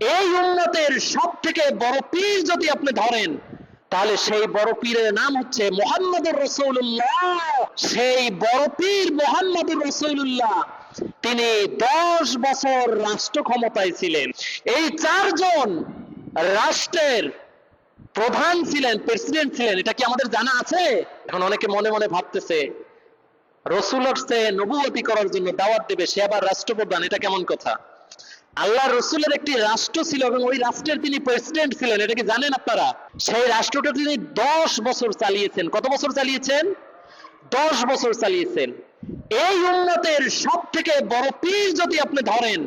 এই উন্নতের সব থেকে বড় পীর যদি আপনি ধরেন, তাহলে সেই বড় পীরের নাম হচ্ছে মোহাম্মদুর রসৌল্লাহ সেই বড় পীর মোহাম্মদুর রসৌল্লাহ তিনি দশ বছর রাষ্ট্র ক্ষমতায় ছিলেন। এই চারজন রাষ্ট্রের প্রধান ছিলেন, প্রেসিডেন্ট ছিলেন, এটা কি আমাদের জানা আছে? এখন অনেকে মনে মনে ভাবতেছে, রসুল আসছে নবুয়তি করার জন্য দাওয়াত দেবে, সে আবার রাষ্ট্রপ্রধান, এটা কেমন কথা? আল্লাহ রসুলের একটি রাষ্ট্র ছিল এবং ওই রাষ্ট্রের তিনি প্রেসিডেন্ট ছিলেন। এটা কি জানেন আপনারা? সেই রাষ্ট্রটা তিনি দশ বছর চালিয়েছেন। কত বছর চালিয়েছেন? দশ বছর চালিয়েছেন। এই উন্নতের সব থেকে বড় পীর যদি আপনি ধরেন,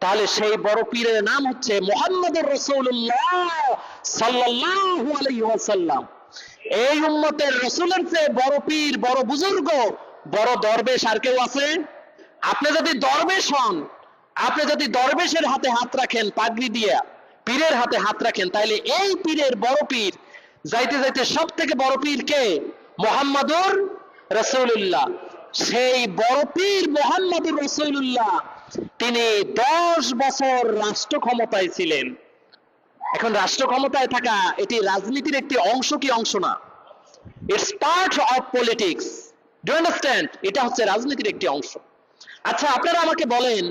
তাহলে সেই বড় পীরের নাম হচ্ছে মোহাম্মদুর রসৌল্লাহ আলাইহি এই উম্মতের রসুলের চেয়ে বড় পীর, বড় বুজুর্গ, বড় দরবেশ আর কেউ আছে? আপনি যদি দরবেশ হন আপনি যদি দরবেশের হাতে হাত রাখেন, পাগড়ি দিয়া, পীরের হাতে হাত রাখেন তাহলে এই পীরের বড় পীর যাইতে যাইতে সব থেকে বড় পীর কে? মোহাম্মদুর রসুল্লাহ সেই বড় পীর মোহাম্মদুর রসুল্লাহ তিনি দশ বছর রাষ্ট্র ক্ষমতায় ছিলেন। এখন রাষ্ট্র ক্ষমতায় থাকা এটি রাজনীতির একটি অংশ কি অংশ না? It's part of politics do understand এটা হচ্ছে রাজনীতির একটি অংশ। আচ্ছা আপনারা আমাকে বলেন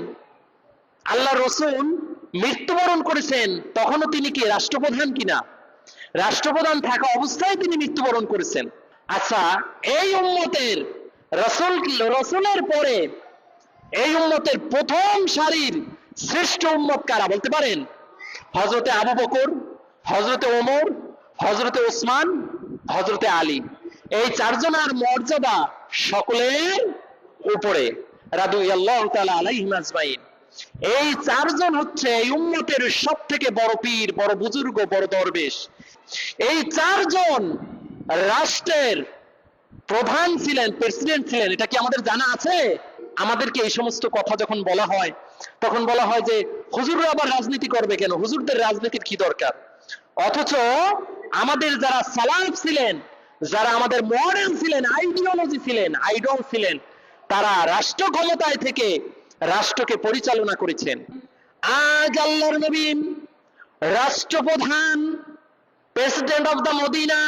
আল্লাহ রসুল মৃত্যুবরণ করেছেন, তখনও তিনি কি রাষ্ট্রপ্রধান কিনা? রাষ্ট্রপ্রধান থাকা অবস্থায় তিনি মৃত্যুবরণ করেছেন। আচ্ছা এই উম্মতের রসুল রসুলের পরে এই উম্মতের প্রথম সারির শ্রেষ্ঠ উম্মত কারা বলতে পারেন? হজরতে আবু বকর হজরতে ওমর হজরতে ওসমান হজরতে আলী। এই চারজনের মর্যাদা সকলের উপরে। রাদু আল্লাহ তাআলা আলাইহিম আজমাইন। এই চারজন হচ্ছে এই উম্মতের সব থেকে বড় পীর, বড় বুজুর্গ, বড় দরবেশ। এই চারজন রাষ্ট্রের প্রধান ছিলেন, প্রেসিডেন্ট ছিলেন, এটা কি আমাদের জানা আছে? আমাদেরকে এই সমস্ত কথা যখন বলা হয়, তখন বলা হয় যে, হুজুররা আবার রাজনীতি করবে কেন? হুজুরদের রাজনীতির কি দরকার? অথচ আমাদের যারা সালাফ ছিলেন, যারা আমাদের মডেল ছিলেন আইডিওলজি ছিলেন আইডল ছিলেন, তারা রাষ্ট্র ক্ষমতায় থেকে রাষ্ট্রকে পরিচালনা করেছেন। আজ আল্লাহর নবী রাষ্ট্রপ্রধান প্রেসিডেন্ট অফ দ্য মদিনা